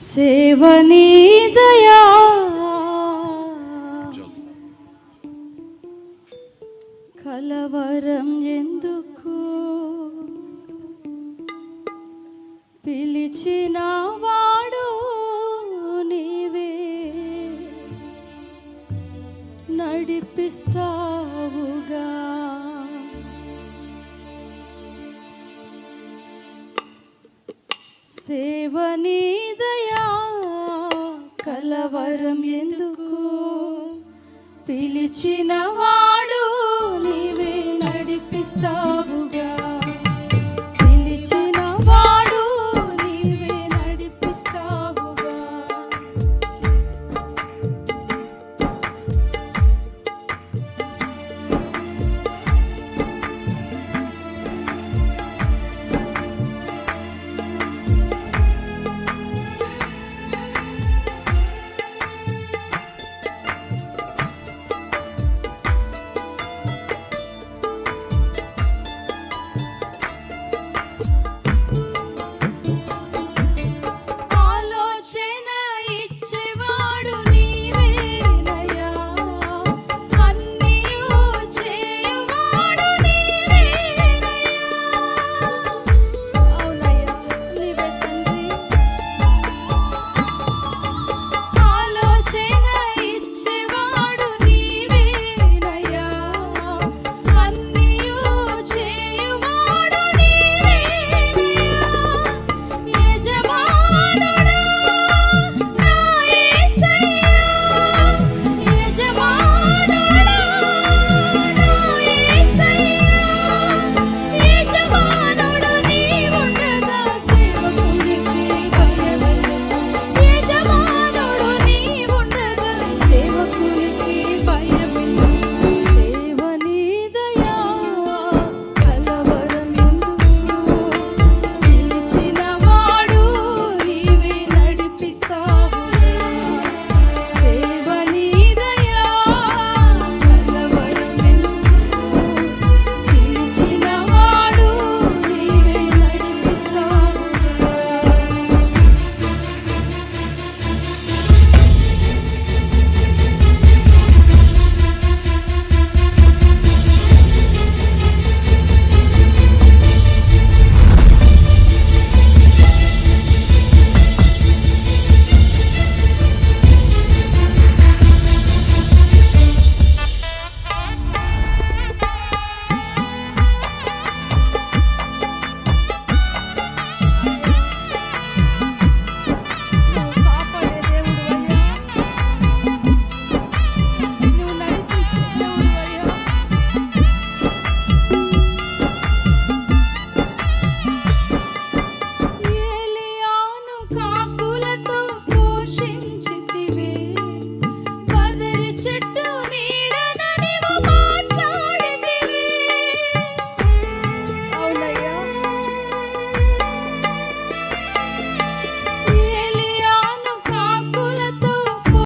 సేవనీదయా కలవరం ఎందుకు? పిలిచిన వాడు నీవే. నడిపిస్తావుగా. సేవనీదయా ఎందుకు? పిలిచిన వా